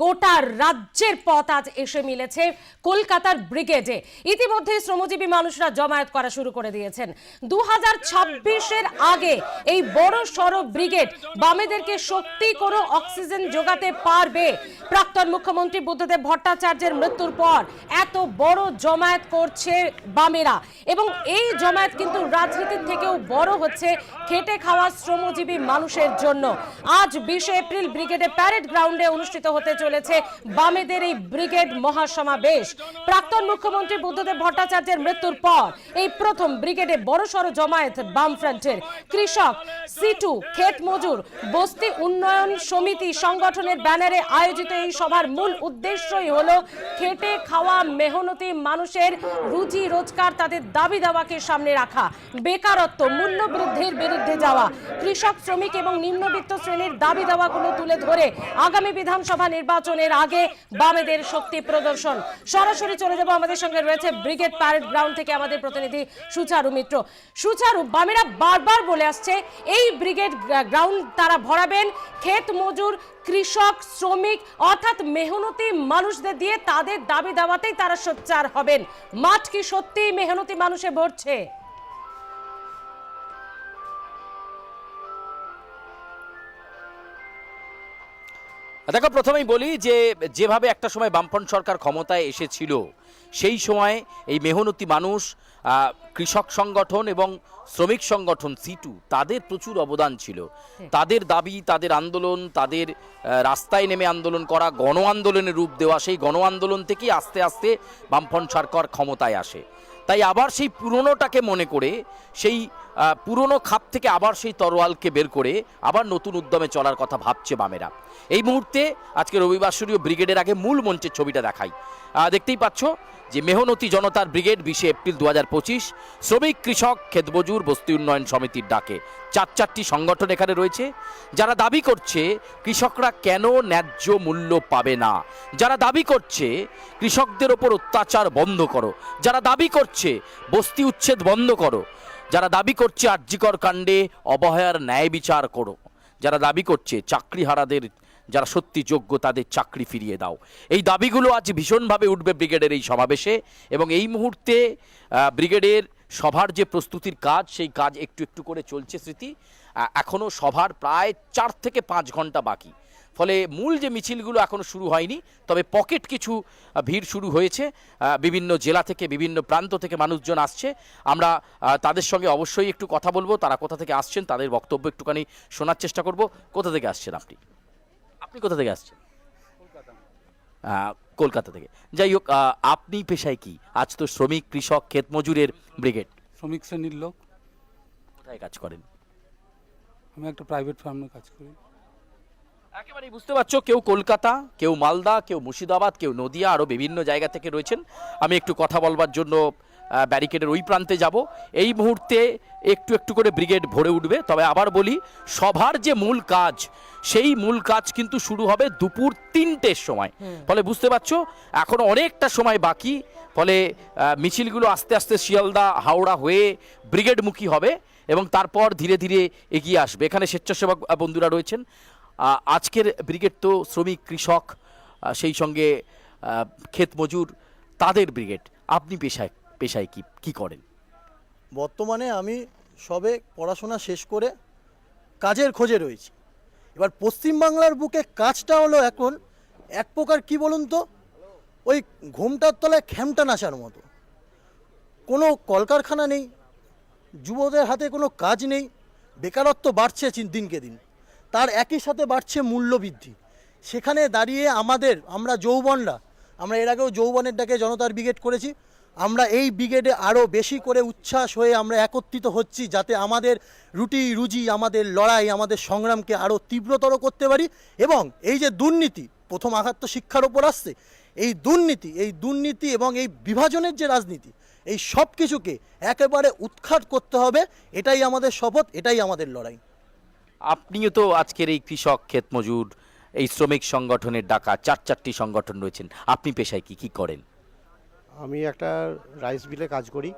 গোটা রাজ্যের পথ আজ এসে মিলেছে কলকাতার ব্রিগেডে। ইতিমধ্যে শ্রমজীবী মানুষরা জমায়েত করা শুরু করে দিয়েছেন। দু হাজার আগে এই বড় সড় ব্রিগেড বামেদেরকে সত্যি কোনো অক্সিজেন যোগাতে পারবে। প্রাক্তন মুখ্যমন্ত্রী বুদ্ধদেব ভট্টাচার্যের মৃত্যুর পর এত বড় জমায়েত করছে বামেরা। এবং এই জমায়েত কিন্তু রাজনীতির থেকেও বড় হচ্ছে খেটে খাওয়া শ্রমজীবী মানুষের জন্য। আজ বিশে এপ্রিল ব্রিগেডে প্যারেড গ্রাউন্ডে অনুষ্ঠিত হতে চলেছে বামেদের এই ব্রিগেড মহাসমাবেশ। প্রাক্তন মুখ্যমন্ত্রী বুদ্ধদেব ভট্টাচার্যের মৃত্যুর পর এই প্রথম ব্রিগেডে বড়সড় জমায়েত বামফ্রন্টের কৃষক সিটু ক্ষেত মজুর, বস্তি উন্নয়ন সমিতি সংগঠনের ব্যানারে আয়োজিত এই সভার মূল উদ্দেশ্যই হলো খেটে খাওয়া মেহনতি মানুষের রুজি রোজগার তাদের দাবি দাওয়াকে সামনে রাখা, বেকারত্ব মূল্য বৃদ্ধির বিরুদ্ধে যাওয়া, কৃষক শ্রমিক এবং নিম্নবিত্ত শ্রেণির দাবি দাওয়াগুলো তুলে ধরে আগামী বিধানসভা নির্বাচনের আগে বামেদের শক্তি প্রদর্শন। সরাসরি চলে যাব আমাদের সঙ্গে রয়েছে ব্রিগেড প্যারেড গ্রাউন্ড থেকে আমাদের প্রতিনিধি সুচারু মিত্র। সুচারু, বামেরা বারবার বলে আসছে, এই ব্রিগেড গ্রাউন্ড তারা ভরাবেন, ক্ষেত মজুর, কৃষক, শ্রমিক, অর্থাৎ মেহনতি মানুষদের দিয়ে তাদের দাবি দাওয়াতেই তারা সোচ্চার হবেন। মাঠ কি সত্যি মেহনতি মানুষে ভরছে? দেখো প্রথমেই বলি যে যেভাবে একটা সময় বামফ্রন্ট সরকার ক্ষমতায় এসেছিল সেই সময় এই মেহনতি মানুষ কৃষক সংগঠন এবং শ্রমিক সংগঠন সিটু তাদের প্রচুর অবদান ছিল। তাদের দাবি তাদের আন্দোলন তাদের রাস্তায় নেমে আন্দোলন করা গণ আন্দোলনের রূপ দেওয়া সেই গণ আন্দোলন থেকেই আস্তে আস্তে বামফ্রন্ট সরকার ক্ষমতায় আসে। তাই আবার সেই পুরনোটাকে মনে করে, সেই পুরনো খাপ থেকে আবার সেই তরোয়ালকে বের করে আবার নতুন উদ্যমে চলার কথা ভাবছে বামেরা। এই মুহূর্তে আজকে রবিবাসরীয় ব্রিগেডের আগে মূল মঞ্চের ছবিটা দেখাই। দেখতেই পাচ্ছ যে মেহনতি জনতার ব্রিগেড বিশে এপ্রিল দু শ্রমিক, কৃষক ক্ষেতমজুর বস্তি উন্নয়ন সমিতির ডাকে। চার চারটি সংগঠন এখানে রয়েছে। যারা দাবি করছে কৃষকরা কেন ন্যায্য মূল্য পাবে না। যারা দাবি করছে কৃষকদের ওপর অত্যাচার বন্ধ করো। যারা দাবি করছে বস্তি উচ্ছেদ বন্ধ করো। যারা দাবি করছে আর্যিকর কাণ্ডে অবহেয়ার ন্যায় বিচার করো। যারা দাবি করছে চাকরিহারাদের যারা সত্যি যোগ্য তাদের চাকরি ফিরিয়ে দাও। এই দাবিগুলো আজ ভীষণভাবে উঠবে ব্রিগেডের এই সমাবেশে এবং এই মুহূর্তে ব্রিগেডের সভার যে প্রস্তুতির কাজ, সেই কাজ একটু একটু করে চলছে স্মৃতি। এখনও সভার প্রায় চার থেকে পাঁচ ঘণ্টা বাকি। ফলে মূল যে মিছিলগুলো এখনও শুরু হয়নি, তবে পকেট কিছু ভিড় শুরু হয়েছে। বিভিন্ন জেলা থেকে, বিভিন্ন প্রান্ত থেকে মানুষজন আসছে। আমরা তাদের সঙ্গে অবশ্যই একটু কথা বলব। তারা কোথা থেকে আসছেন, তাদের বক্তব্য একটুখানি শোনার চেষ্টা করব। কোথা থেকে আসছেন আপনি? আপনি কোথা থেকে আসছেন? কলকাতা থেকে। যাই হোক আপনি পেশায় কি? আজ তো শ্রমিক কৃষক ক্ষেত মজুরের ব্রিগেড। শ্রমিক শ্রেণির লোক। কোথায় কাজ করেন? আমি একটা প্রাইভেট ফার্মে কাজ করি। একেবারেই বুঝতে পারছ কেউ কলকাতা কেউ মালদা কেউ মুর্শিদাবাদ কেউ নদিয়া আরও বিভিন্ন জায়গা থেকে রয়েছেন। আমি একটু কথা বলবার জন্য ব্যারিকেডের ওই প্রান্তে যাব। এই মুহূর্তে একটু একটু করে ব্রিগেড ভরে উঠবে। তবে আবার বলি সভার যে মূল কাজ সেই মূল কাজ কিন্তু শুরু হবে দুপুর তিনটের সময়। ফলে বুঝতে পারছ এখন অনেকটা সময় বাকি। ফলে মিছিলগুলো আস্তে আস্তে শিয়ালদা হাওড়া হয়ে ব্রিগেডমুখী হবে এবং তারপর ধীরে ধীরে এগিয়ে আসবে। এখানে স্বেচ্ছাসেবক বন্ধুরা রয়েছেন। আজকের ব্রিগেড তো শ্রমিক কৃষক সেই সঙ্গে ক্ষেত মজুর তাদের ব্রিগেড আপনি পেশায় পেশায় কি কি করেন? বর্তমানে আমি সবে পড়াশোনা শেষ করে কাজের খোঁজে রয়েছি। এবার পশ্চিমবাংলার বুকে কাজটা হলো এখন এক প্রকার কি বলুন তো? ওই ঘুমটার তলায় খ্যামটা নাচার মতো। কোনো কলকারখানা নেই, যুবদের হাতে কোনো কাজ নেই, বেকারত্ব বাড়ছে দিনকে দিন। তার একই সাথে বাড়ছে মূল্যবৃদ্ধি। সেখানে দাঁড়িয়ে আমাদের, আমরা যৌবনরা, আমরা এর আগেও যৌবনের ডাকে জনতার ব্রিগেড করেছি আমরা এই ব্রিগেডে আরও বেশি করে উচ্ছ্বাস হয়ে আমরা একত্রিত হচ্ছি যাতে আমাদের রুটি রুজি, আমাদের লড়াই, আমাদের সংগ্রামকে আরও তীব্রতর করতে পারি এবং এই যে দুর্নীতি, প্রথম আঘাত তো শিক্ষার ওপর আসছে, এই দুর্নীতি এই দুর্নীতি এবং এই বিভাজনের যে রাজনীতি, এই সব কিছুকে একেবারে উৎখাত করতে হবে, এটাই আমাদের শপথ, এটাই আমাদের লড়াই। আপনিও তো আজকের এই কৃষক ক্ষেত মজুর, এই শ্রমিক সংগঠনের ডাকা চার চারটি সংগঠন রয়েছেন, আপনি পেশায় কি কি করেন? আমি একটা রাইস মিলে কাজ করি।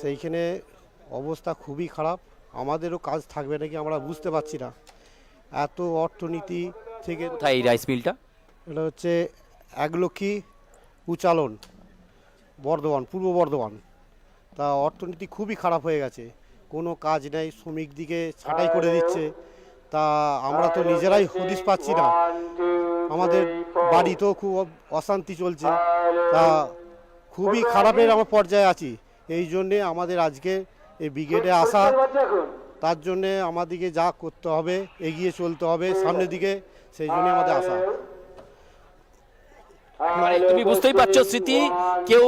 সেইখানে অবস্থা খুবই খারাপ। আমাদেরও কাজ থাকবে নাকি আমরা বুঝতে পারছি না। এত অর্থনীতি থেকে কোথায় এই রাইস মিলটা এটা হচ্ছে একলক্ষী উচালন বর্ধমান পূর্ব বর্ধমান। তা অর্থনীতি খুবই খারাপ হয়ে গেছে। কোনো কাজ নেই শ্রমিক দিকে ছাঁটাই করে দিচ্ছে। তা আমরা তো নিজেরাই হদিস পাচ্ছি না। আমাদের বাড়িতেও খুব অশান্তি চলছে। তা খুবই খারাপের আমার পর্যায়ে আছি। এই জন্যে আমাদের আজকে এই ব্রিগেডে আসা, তার জন্যে আমাদেরকে যা করতে হবে, এগিয়ে চলতে হবে, সামনের দিকে, সেই জন্যে আমাদের আসা। মানে তুমি বুঝতেই পারছ, স্মৃতি, কেউ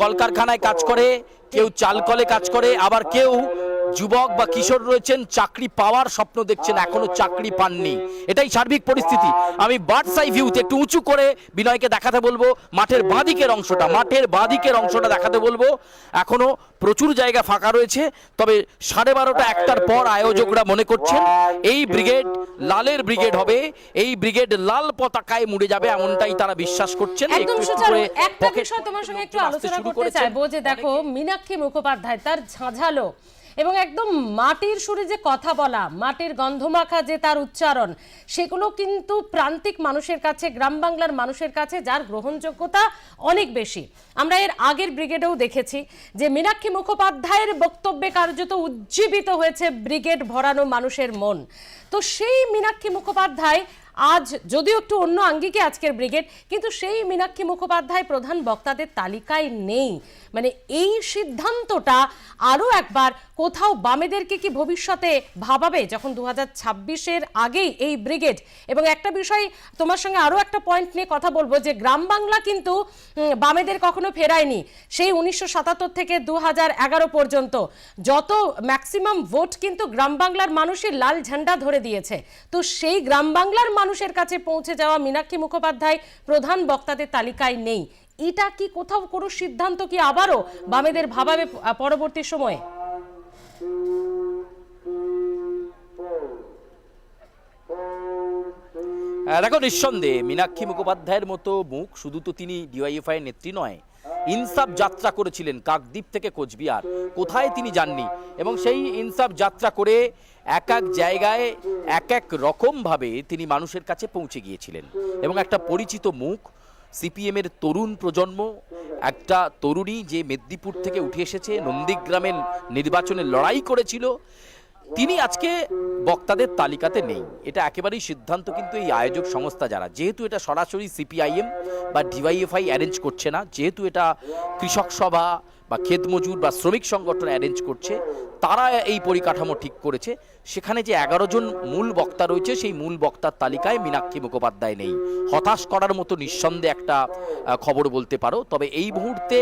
কলকারখানায় কাজ করে, কেউ চাল কলে কাজ করে, আবার কেউ যুবক বা কিশোর রয়েছেন চাকরি পাওয়ার স্বপ্ন দেখছেন এখনও চাকরি পাননি। এটাই সার্বিক পরিস্থিতি। আমি বার্ড সাই ভিউতে একটু উঁচু করে বিনয়কে দেখাতে বলব মাঠের বাঁদিকের অংশটা মাঠের বাঁদিকের অংশটা দেখাতে বলব। এখনও প্রচুর জায়গা ফাঁকা রয়েছে তবে সাড়ে বারোটা একটার পর আয়োজকরা মনে করছেন এই ব্রিগেড লালের ব্রিগেড হবে এই ব্রিগেড লাল পতাকায় মুড়ে যাবে এমনটাই তারা বিশ্বাস করছেন। একদম সুচারু একটা বিষয় তোমার সঙ্গে একটু আলোচনা করতে চাইব যে দেখো মীনাক্ষী মুখোপাধ্যায় তার ঝাঁঝালো এবং একদম মাটির সুরে যে কথা বলা, মাটির গন্ধমাখা যে তার উচ্চারণ, সেগুলো কিন্তু প্রান্তিক মানুষের কাছে, গ্রাম বাংলার মানুষের কাছে যার গ্রহণযোগ্যতা অনেক বেশি। আমরা এর আগের ব্রিগেডেও দেখেছি যে মীনাক্ষী মুখোপাধ্যায়ের বক্তব্যে কার্যত উজ্জীবিত হয়েছে ব্রিগেড ভরানো মানুষের মন। তো সেই মীনাক্ষী মুখোপাধ্যায় আজ যদিও একটু অন্য আঙ্গিকে আজকের ব্রিগেড, কিন্তু সেই মীনাক্ষী মুখোপাধ্যায় প্রধান বক্তাদের তালিকায় নেই। মানে এই সিদ্ধান্তটা আরও একবার কোথাও বামেদেরকে কি ভবিষ্যতে ভাবাবে যখন দু হাজার আগেই এই ব্রিগেড? এবং একটা বিষয় তোমার সঙ্গে আরও একটা পয়েন্ট নিয়ে কথা বলব যে গ্রাম বাংলা কিন্তু বামেদের কখনো ফেরায়নি। সেই উনিশশো সাতাত্তর থেকে দু হাজার এগারো পর্যন্ত যত ম্যাক্সিমাম ভোট কিন্তু গ্রাম বাংলার মানুষই লাল ঝান্ডা ধরে দিয়েছে। তো সেই গ্রাম বাংলার মানুষের কাছে পৌঁছে যাওয়া মীনাক্ষী মুখোপাধ্যায় প্রধান বক্তাদের তালিকায় নেই। এটা কি কোথাও কোনো সিদ্ধান্ত কি আবারও বামেদের ভাবাবে পরবর্তী সময়ে? দেখো, নিঃসন্দেহে মীনাক্ষী মুখোপাধ্যায়ের মতো মুখ শুধু তো তিনি ডিওয়াইএফআই নেত্রী নয়, ইনসাফ যাত্রা করেছিলেন কাকদ্বীপ থেকে কোচবিহার। কোথায় তিনি যাননি? এবং সেই ইনসাফ যাত্রা করে এক এক জায়গায় এক এক রকমভাবে তিনি মানুষের কাছে পৌঁছে গিয়েছিলেন। এবং একটা পরিচিত মুখ সিপিএমের তরুণ প্রজন্ম, একটা তরুণী যে মেদিনীপুর থেকে উঠে এসেছে, নন্দীগ্রামের নির্বাচনে লড়াই করেছিল, তিনি আজকে বক্তাদের তালিকাতে নেই। এটা একেবারেই সিদ্ধান্ত কিন্তু এই আয়োজক সংস্থা যারা। যেহেতু এটা সরাসরি সিপিআইএম বা ডিওয়াইএফআই অ্যারেঞ্জ করছে না, যেহেতু এটা কৃষক সভা বা ক্ষেত মজুর বা শ্রমিক সংগঠন অ্যারেঞ্জ করছে তারা এই পরিকাঠামো ঠিক করেছে। সেখানে যে এগারো জন মূল বক্তা রয়েছে সেই মূল বক্তার তালিকায় মীনাক্ষী মুখোপাধ্যায় নেই। হতাশ করার মতো নিঃসন্দেহে একটা খবর বলতে পারো। তবে এই মুহূর্তে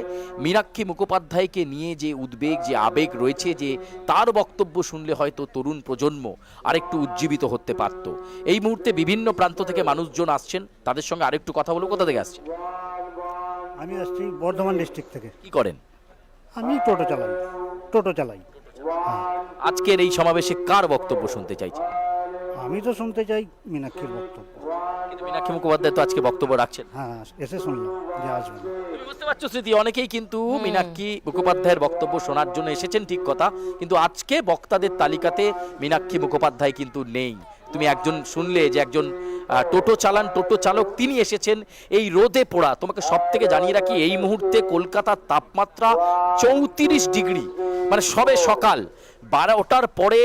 মীনাক্ষী মুখোপাধ্যায়কে নিয়ে যে উদ্বেগ যে আবেগ রয়েছে যে তার বক্তব্য শুনলে হয়তো তরুণ প্রজন্ম আরেকটু উজ্জীবিত হতে পারত। এই মুহূর্তে বিভিন্ন প্রান্ত থেকে মানুষজন আসছেন। তাদের সঙ্গে আরেকটু কথা বলব। কোথা থেকে আসছে আমি আসছি বর্ধমান ডিস্ট্রিক্ট থেকে। কি করেন? আমি টোটো চালাই টোটো চালাই। আজকের এই সমাবেশে কার বক্তব্য শুনতে চাইছে আমি তো শুনতে চাই মীনাক্ষীর বক্তব্য। কিন্তু মীনাক্ষী মুখোপাধ্যায় তো আজকে বক্তব্য রাখছেন। হ্যাঁ এসে শুনলাম যে আসবেন। তুমি বুঝতে পারছ স্মৃতি অনেকেই কিন্তু মীনাক্ষী মুখোপাধ্যায়ের বক্তব্য শোনার জন্য এসেছেন ঠিক কথা কিন্তু আজকে বক্তাদের তালিকাতে মীনাক্ষী মুখোপাধ্যায় কিন্তু নেই। তুমি একজন শুনলে যে একজন টোটো চালান, টোটো চালক, তিনি এসেছেন এই রোদে পোড়া। তোমাকে সব থেকে জানিয়ে রাখি, এই মুহূর্তে কলকাতার তাপমাত্রা চৌত্রিশ ডিগ্রি। মানে সবে সকাল, বারোটার পরে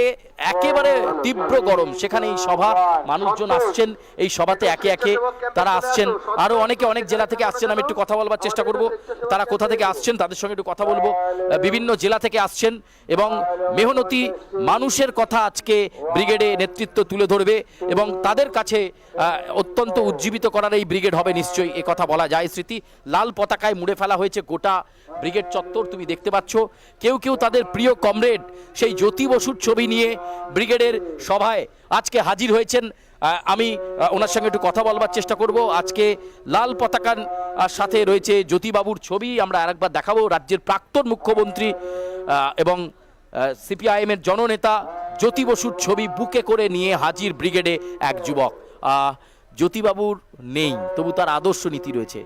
একেবারে তীব্র গরম। সেখানে এই সভা মানুষজন আসছেন, এই সভাতে একে একে তারা আসছেন। আরও অনেকে অনেক জেলা থেকে আসছেন, আমি একটু কথা বলবার চেষ্টা করব। তারা কোথা থেকে আসছেন তাদের সঙ্গে একটু কথা বলব। বিভিন্ন জেলা থেকে আসছেন এবং মেহনতি মানুষের কথা আজকে ব্রিগেডে নেতৃত্ব তুলে ধরবে এবং তাদের কাছে অত্যন্ত উজ্জীবিত করার এই ব্রিগেড হবে নিশ্চয়ই, এ কথা বলা যায়। স্মৃতি লাল পতাকায় মুড়ে ফেলা হয়েছে গোটা ব্রিগেড চত্বর, তুমি দেখতে পাচ্ছ। কেউ কেউ তাদের প্রিয় কমরেড, সেই জ্যোতি বসুর ছবি নিয়ে ব্রিগেডের সভায় আজকে হাজির হয়েছেন আমি ওনার সঙ্গে একটু কথা বলবার চেষ্টা করব। আজকে লাল পতাকার সাথে রয়েছে জ্যোতিবাবুর ছবি, আমরা আরেকবার দেখাবো রাজ্যের প্রাক্তন মুখ্যমন্ত্রী এবং সিপিআইএমের জননেতা জ্যোতি বসুর ছবি বুকে করে নিয়ে হাজির ব্রিগেডে এক যুবক। জ্যোতিবাবুর নেই, তবু তার আদর্শ নীতি রয়েছে।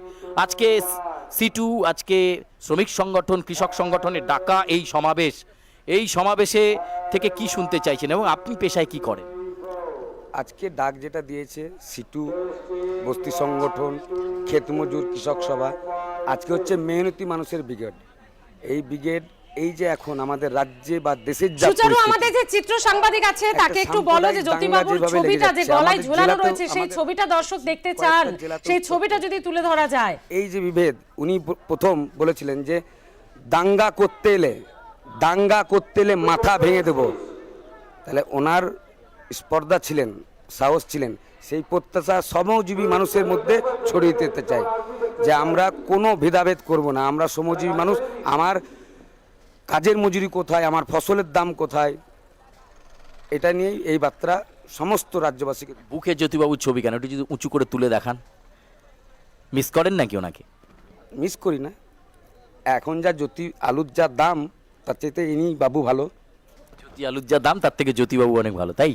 আজকে সিটু আজকে শ্রমিক সংগঠন, কৃষক সংগঠনের ডাকা এই সমাবেশ এই সমাবেশে থেকে কি শুনতে চাইছেন এবং আপনি পেশায় কি করেন? আজকে ডাক যেটা দিয়েছে সিটু বস্তি সংগঠন ক্ষেত মজুর কৃষক সভা আজকে হচ্ছে মেহনতি মানুষের ব্রিগেড। এই ব্রিগেড এই যে এখন আমাদের রাজ্যে বা দেশের সুচারু আমাদের যে চিত্র সাংবাদিক আছে তাকে একটু বলো যে জ্যোতিবাবুর ছবিটা যে গলায় ঝোলানো রয়েছে সেই ছবিটা দর্শক দেখতে চান সেই ছবিটা যদি তুলে ধরা যায়। এই যে বিভেদ উনি প্রথম বলেছিলেন যে দাঙ্গা করতে এলে দাঙ্গা করতে এলে মাথা ভেঙে দেব। তাহলে ওনার স্পর্ধা ছিলেন সাহস ছিলেন। সেই প্রত্যাশা শ্রমজীবী মানুষের মধ্যে ছড়িয়ে দিতে চাই। যে আমরা কোনো ভেদাভেদ করব না। আমরা শ্রমজীবী মানুষ আমার কাজের মজুরি কোথায় আমার ফসলের দাম কোথায়? এটা নিয়েই এই বার্তা সমস্ত রাজ্যবাসীকে। বুকে জ্যোতিবাবুর ছবি কেন? ওটি যদি উঁচু করে তুলে দেখান। মিস করেন নাকি ওনাকে? মিস করি না। এখন যা জ্যোতি আলুর যা দাম তার চাইতে ইনি বাবু ভালো। জ্যোতি আলুর যা দাম তার থেকে জ্যোতিবাবু অনেক ভালো তাই?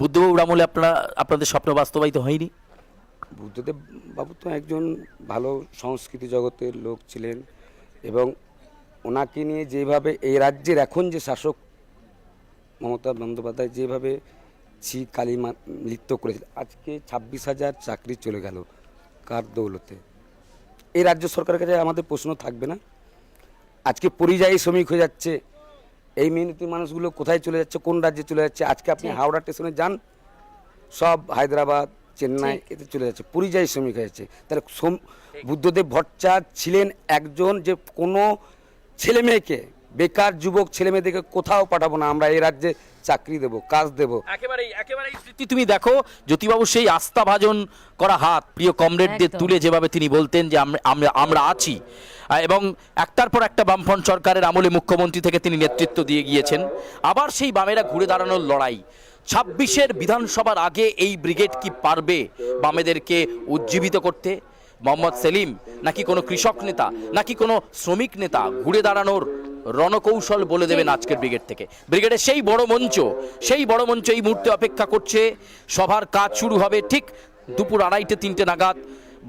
বুদ্ধবাবুর আমলে আপনারা আপনাদের স্বপ্ন বাস্তবায়িত হয়নি? বুদ্ধদেব বাবু তো একজন ভালো সংস্কৃতি জগতের লোক ছিলেন এবং ওনাকে নিয়ে যেভাবে এই রাজ্যের এখন যে শাসক মমতা বন্দ্যোপাধ্যায় যেভাবে ছি কালিমা নৃত্য করেছিল আজকে ছাব্বিশ হাজার চাকরি চলে গেল কার দৌলতে? এই রাজ্য সরকারের কাছে আমাদের প্রশ্ন থাকবে না। আজকে পরিযায়ী শ্রমিক হয়ে যাচ্ছে। এই মেহনতি মানুষগুলো কোথায় চলে যাচ্ছে কোন রাজ্যে চলে যাচ্ছে? আজকে আপনি হাওড়া স্টেশনে যান সব হায়দ্রাবাদ চেন্নাই এতে চলে যাচ্ছে। পরিযায়ী শ্রমিক হয়ে যাচ্ছে। তাহলে বুদ্ধদেব ভট্টাচার্য ছিলেন একজন যে কোনো ছেলে মেয়েকে বেকার যুবক ছেলে মেয়েদেরকে কোথাও পাঠাবো না আমরা এই রাজ্যে চাকরি দেব কাজ দেব। একেবারেই একেবারেই স্মৃতি তুমি দেখো জ্যোতিবাবু সেই আস্থা ভাজন করা হাত প্রিয় কমরেডদের তুলে যেভাবে তিনি বলতেন যে আমরা আমরা আমরা আছি। এবং একটার পর একটা বামফ্রন্ট সরকারের আমলে মুখ্যমন্ত্রী থেকে তিনি নেতৃত্ব দিয়ে গিয়েছেন। আবার সেই বামেরা ঘুরে দাঁড়ানোর লড়াই। ছাব্বিশের বিধানসভার আগে এই ব্রিগেড কি পারবে বামেদেরকে উজ্জীবিত করতে? মোহাম্মদ সেলিম নাকি কোনো কৃষক নেতা নাকি কোনো শ্রমিক নেতা ঘুরে দাঁড়ানোর রণকৌশল বলে দেবেন আজকের ব্রিগেড থেকে। ব্রিগেডের সেই বড় মঞ্চ সেই বড় মঞ্চ এই মুহূর্তে অপেক্ষা করছে। সভার কাজ শুরু হবে ঠিক দুপুর আড়াইটে তিনটে নাগাদ।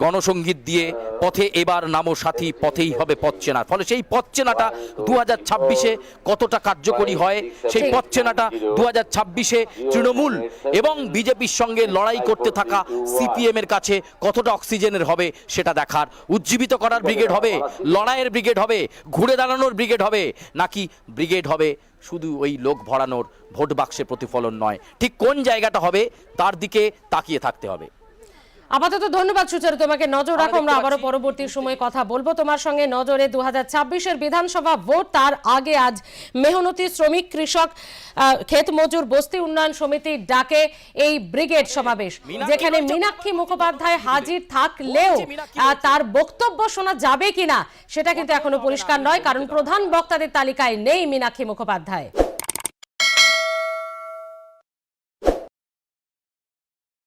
গণসঙ্গীত দিয়ে পথে এবার নামো সাথী, পথেই হবে পথ চেনা। ফলে সেই পথ চেনাটা দু হাজার ছাব্বিশে কতটা কার্যকরী হয়, সেই পথ চেনাটা দু হাজার ছাব্বিশে তৃণমূল এবং বিজেপির সঙ্গে লড়াই করতে থাকা সিপিএম এর কাছে কতটা অক্সিজেনের হবে সেটা দেখার। উজ্জীবিত করার ব্রিগেড হবে, লড়াইয়ের ব্রিগেড হবে, ঘুরে দাঁড়ানোর ব্রিগেড হবে, নাকি ব্রিগেড হবে শুধু ওই লোক ভরানোর ভোট বাক্সে প্রতিফলন নয়। ঠিক কোন জায়গাটা হবে, তার দিকে তাকিয়ে থাকতে হবে। আপাতত ধন্যবাদ সুচারু তোমাকে নজর রাখো আমরা আবারও পরবর্তী সময়ে কথা বলব। তোমার সঙ্গে নজরে দু হাজার বিধানসভা ভোট তার আগে আজ মেহনতি শ্রমিক কৃষক ক্ষেত মজুর বস্তি উন্নয়ন সমিতির ডাকে এই ব্রিগেড সমাবেশ। যেখানে মীনাক্ষী মুখোপাধ্যায় হাজির থাকলেও তার বক্তব্য শোনা যাবে কিনা সেটা কিন্তু এখনও পরিষ্কার নয় কারণ প্রধান বক্তাদের তালিকায় নেই মীনাক্ষী মুখোপাধ্যায়।